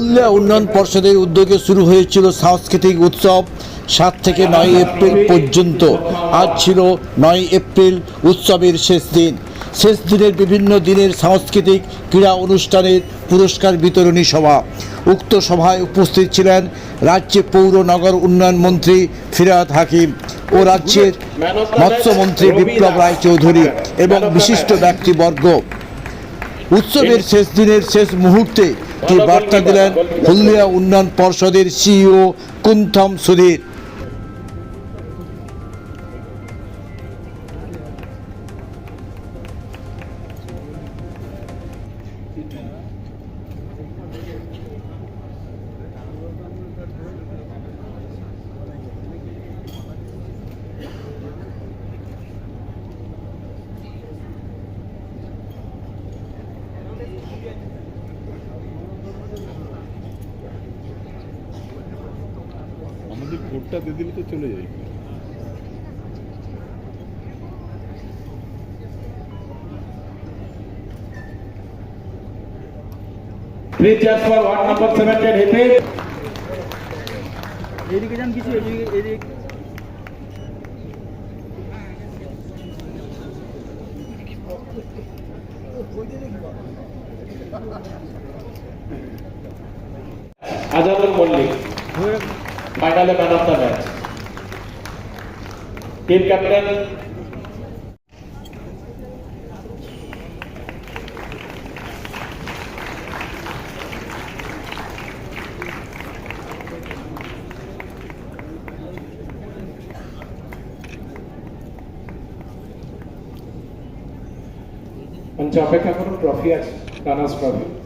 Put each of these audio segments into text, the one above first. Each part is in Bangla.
হলদিয়া উন্নয়ন পর্ষদের উদ্যোগে শুরু হয়েছিল সাংস্কৃতিক উৎসব। সাত থেকে নয় এপ্রিল পর্যন্ত। আজ ছিল নয় এপ্রিল উৎসবের শেষ দিন। শেষ দিনের বিভিন্ন দিনের সাংস্কৃতিক ক্রীড়া অনুষ্ঠানের পুরস্কার বিতরণী সভা। উক্ত সভায় উপস্থিত ছিলেন রাজ্যে পৌর নগর উন্নয়ন মন্ত্রী ফিরাদ হাকিম ও রাজ্যের মৎস্যমন্ত্রী বিপ্লব রায় চৌধুরী এবং বিশিষ্ট ব্যক্তিবর্গ। উৎসবের শেষ দিনের শেষ মুহূর্তে কি বার্তা দিলেন হলদিয়া উন্নয়ন পর্ষদের সিইও কুন্থম সুধীর? ভোটটা দিয়ে দিলে তো চলে যাই Three cheers for ward number seventeen, Hipit. এদিকে যান কিছু এদিকে এদিকে Azharul Man of the match. Team captain. মঞ্চে অপেক্ষা করুন ট্রফি আছে runners trophy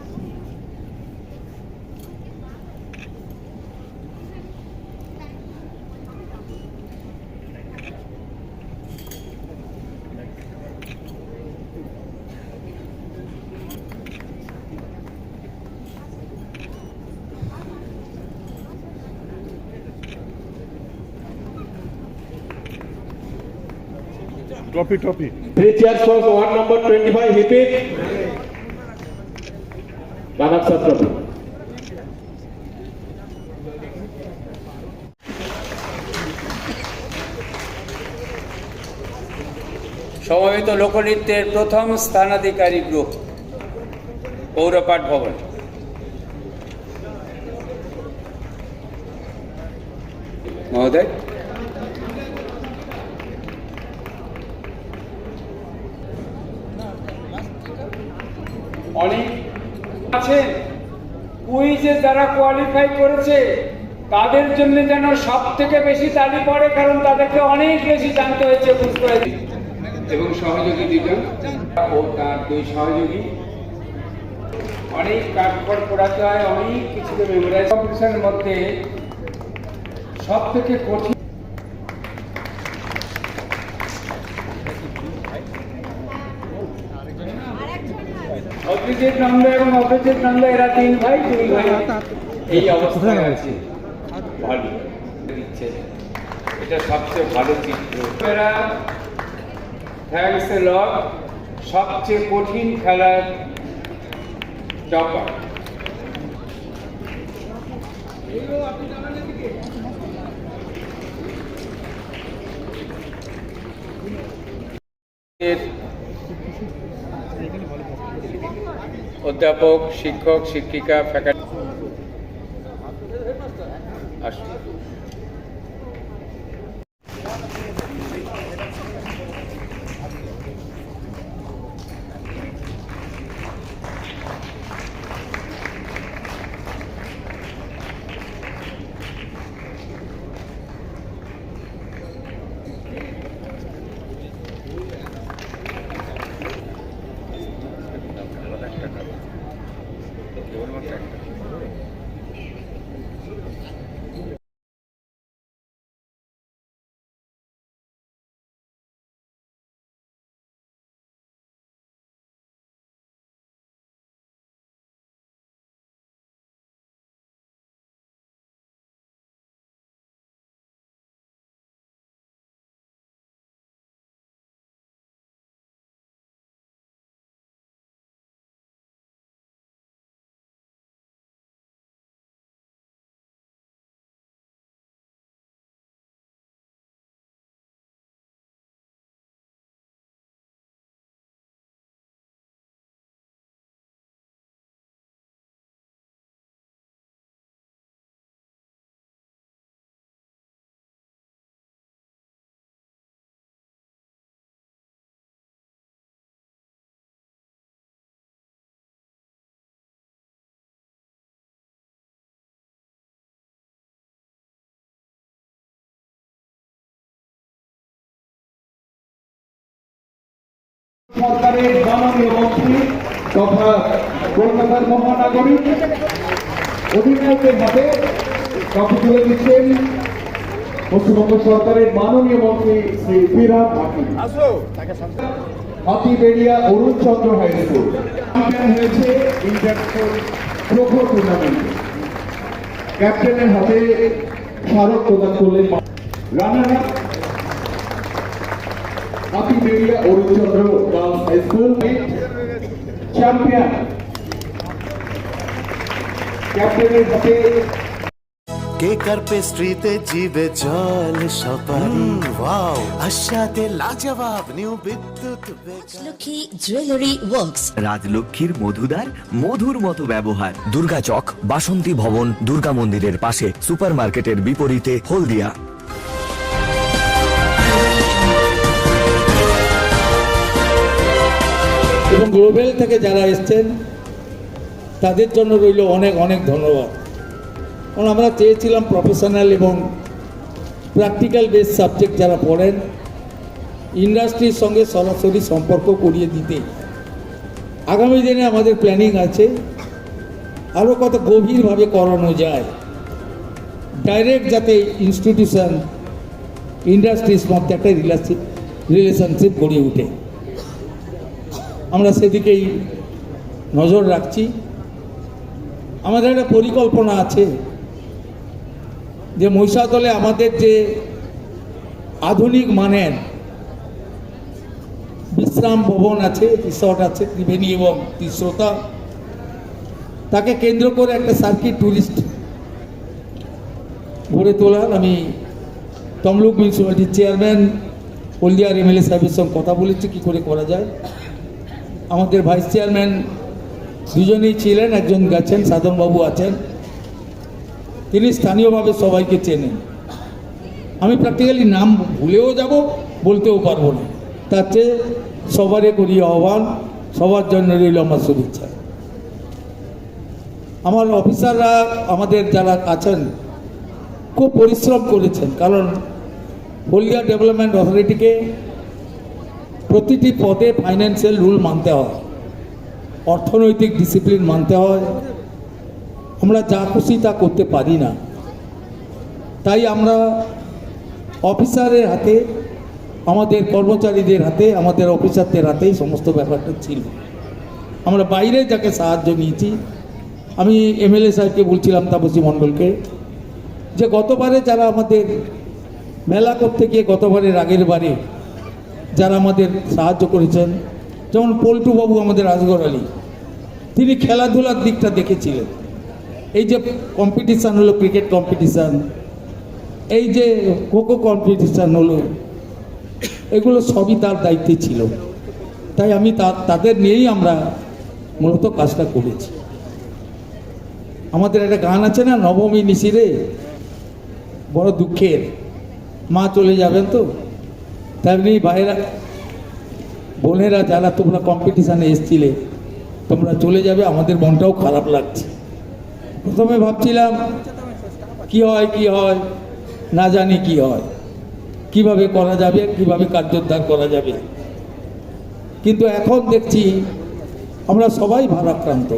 trophy trophy Three cheers for ward number twenty-five, Hipit. Runners up trophy. সমবেত লোকনৃত্যের প্রথম স্থানাধিকারী গ্রুপ পৌরপাট ভবন মহোদয় অনেক আছেন কুইজে যারা কোয়ালিফাই করেছে তাদের জন্য যেন সব থেকে বেশি তালি পড়ে কারণ তাদেরকে অনেক বেশি জানতে হয়েছে বুঝতে হয়েছে এবং সহযোগী দুজন ও তার দুই সহযোগী। অনেক কাঠখড় পোড়াতে হয় অনেক কিছু মেমোরাইজ কম্পিটিশনের মধ্যে সব থেকে কঠিন অভিজিৎ নন্দ এবং অভিজিৎ নন্দ এরা তিন ভাই দুই ভাই। এই অবস্থায় আছে ভালো। দিচ্ছে। এটা সবচেয়ে ভালো চিত্র। এরা থ্যাংকস এ লট সবচেয়ে কঠিন খেলার টপার। অধ্যাপক শিক্ষক শিক্ষিকা ফ্যাকাল্টি সরকারের মাননীয় মন্ত্রী তথা কলকাতার মহানাগরিক অধিনায়কের হাতে ট্রফি তুলে দিচ্ছেন পশ্চিমবঙ্গ সরকারের মাননীয় মন্ত্রী শ্রী বিরাট হাকিম হাতিবেড়িয়া অরুণ চন্দ্র হাই স্কুল। হয়েছে ইন্টারন্যাশনাল প্রো টুর্নামেন্টে ক্যাপ্টেনের হাতে স্মারক প্রদান করলেন runner Arunchandra girls high school champion ক্যাপ্টেনের হাতে কেকার পেস্ট্রিতে জিবে জল সপারি ওয়াও। আশাতে লাজবাব new Bidyut baker Lakshmi jewellery works রাজলক্ষ্মীর মধুদার মধুর মতো ব্যবহার। দুর্গা চক বাসন্তী ভবন দুর্গা মন্দিরের পাশে সুপারমার্কেটের বিপরীতে হলদিয়া। এবং গ্লোবেল থেকে যারা এসছেন, তাদের জন্য রইল অনেক অনেক ধন্যবাদ। কারণ আমরা চেয়েছিলাম প্রফেশনাল এবং প্র্যাকটিক্যাল বেস সাবজেক্ট যারা পড়েন ইন্ডাস্ট্রির সঙ্গে সরাসরি সম্পর্ক করিয়ে দিতে। আগামী দিনে আমাদের প্ল্যানিং আছে আরও কত গভীরভাবে করানো যায়। ডাইরেক্ট যাতে ইনস্টিটিউশন ইন্ডাস্ট্রিজ মধ্যে একটা রিলেশন রিলেশনশিপ গড়ে ওঠে আমরা সেদিকেই নজর রাখছি। আমাদের একটা পরিকল্পনা আছে যে মহিষাদলে আমাদের যে আধুনিক মানের বিশ্রাম ভবন আছে, রিসর্ট আছে, ত্রিবেণী এবং তিস্রোতা, তাকে কেন্দ্র করে একটা সার্কিট ট্যুরিস্ট গড়ে তোলার আমি তমলুক মিউনিসিপ্যালিটির চেয়ারম্যান হলদিয়ার এমএলএ সাহেবের সঙ্গে কথা বলেছি, কী করে করা যায়। আমাদের ভাইস চেয়ারম্যান দুজনেই ছিলেন, একজন গেছেন, সাধনবাবু আছেন। তিনি স্থানীয়ভাবে সবাইকে চেনেন। আমি প্র্যাকটিক্যালি নাম ভুলেও যাব, বলতেও পারব না। তার চেয়ে সবারই করি আহ্বান, সবার জন্য রইল আমার শুভেচ্ছা। আমার অফিসাররা আমাদের যারা আছেন, খুব পরিশ্রম করেছেন। কারণ হলদিয়া ডেভেলপমেন্ট অথরিটিকে প্রতিটি পদে ফাইন্যান্সিয়াল রুল মানতে হয়। অর্থনৈতিক ডিসিপ্লিন মানতে হয়। আমরা যা খুশি তা করতে পারি না। তাই আমরা অফিসারের হাতে, আমাদের কর্মচারীদের হাতে, আমাদের অফিসারদের হাতেই সমস্ত ব্যাপারটা ছিল। আমরা বাইরে যাকে সাহায্য নিয়েছি, আমি এমএলএ সাহেবকে বলছিলাম তাপসী মণ্ডলকে যে গতবারে যারা আমাদের মেলা করতে গিয়ে, গতবারের আগের বারে যারা আমাদের সাহায্য করেছেন, যেমন পল্টুবাবু আমাদের আসগর আলী, তিনি খেলাধুলার দিকটা দেখেছিলেন। এই যে কম্পিটিশান হলো ক্রিকেট কম্পিটিশান এই যে খোখো কম্পিটিশান হলো, এগুলো সবই তার দায়িত্বে ছিল। তাই আমি তাদের নিয়েই আমরা মূলত কাজটা করেছি। আমাদের একটা গান আছে না, নবমী নিশিরে? বড় দুঃখের। মা চলে যাবেন তো? তেমনি ভাইরা বোনেরা যারা তোমরা কম্পিটিশানে এসছিলে, তোমরা চলে যাবে, আমাদের মনটাও খারাপ লাগছে। প্রথমে ভাবছিলাম, কি হয় কি হয়, না জানি কি হয়, কীভাবে করা যাবে, কীভাবে কার্যোদ্ধার করা যাবে। কিন্তু এখন দেখছি, আমরা সবাই ভারাক্রান্ত।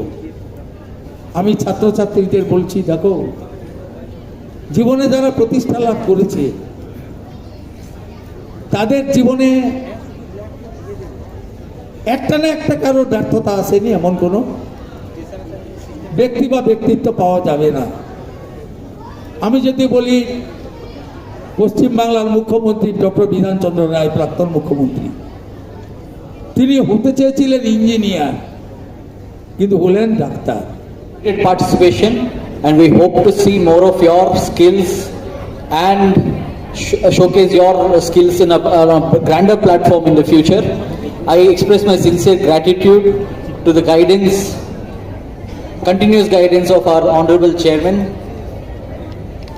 আমি ছাত্রছাত্রীদের বলছি, দেখো, জীবনে যারা প্রতিষ্ঠা লাভ করেছে তাদের জীবনে একটা না একটা কারও ব্যর্থতা আসেনি এমন কোনো? ব্যক্তি বা ব্যক্তিত্ব পাওয়া যাবে না। আমি যদি বলি, পশ্চিমবাংলার মুখ্যমন্ত্রী ডক্টর বিধানচন্দ্র রায়, প্রাক্তন মুখ্যমন্ত্রী। তিনি হতে চেয়েছিলেন ইঞ্জিনিয়ার, কিন্তু হলেন doctor. Participation, and we hope to see more of your skills and showcase your skills in a, a grander platform in the future. I express my sincere gratitude to the guidance, continuous guidance of our Honorable Chairman,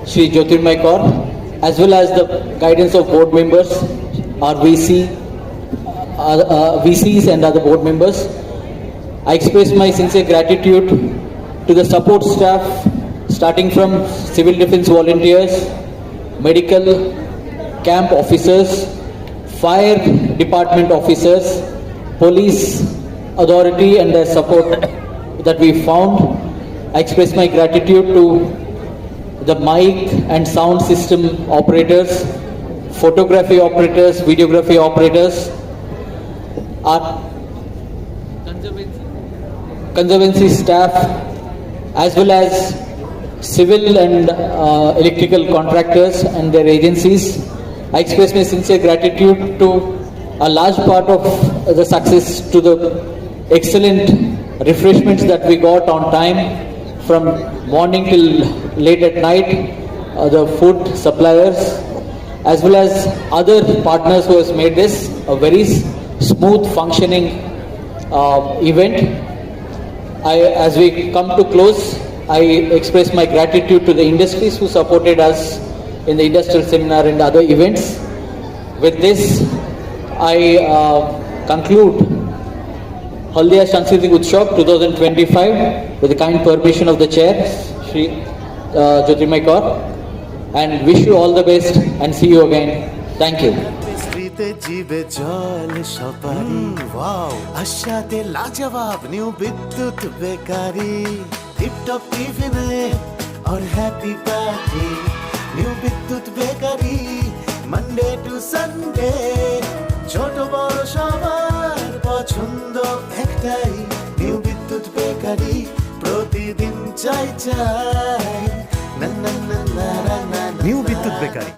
Sri Jyotirmay Kaur, as well as the guidance of board members, our VC, uh, uh, VCs and other board members. I express my sincere gratitude to the support staff, starting from civil defense volunteers, medical camp officers, fire department officers, police authority and their support that we found. I express my gratitude to the mic and sound system operators, photography operators, videography operators, our conservancy staff, as well as civil and uh, electrical contractors and their agencies. I express my sincere gratitude to a large part of the success to the excellent refreshments that we got on time from morning till late at night, uh, the food suppliers, as well as other partners who has made this a very smooth functioning uh, event. I, as we come to close, I express my gratitude to the industries who supported us in the industrial seminar and other events. With this, I uh, conclude Haldia Sanskriti Utsav 2025 with the kind permission of the chair, Shri uh, Jyotirmay Kaur, and wish you all the best and see you again. Thank you. পেস্ট্রিতে জিবে জল সপারি ওয়াও আশাতে লাজবাব নিউ বিদ্যুৎ বেকারি টিপটপ টিফিনে और happy party new Bidyut bakery Monday to Sunday ছোট বড় সবার পছন্দ একটাই নিউ বিদ্যুৎ বেকারি প্রতিদিন চাই চাই না না না না না না নিউ বিদ্যুৎ বেকারি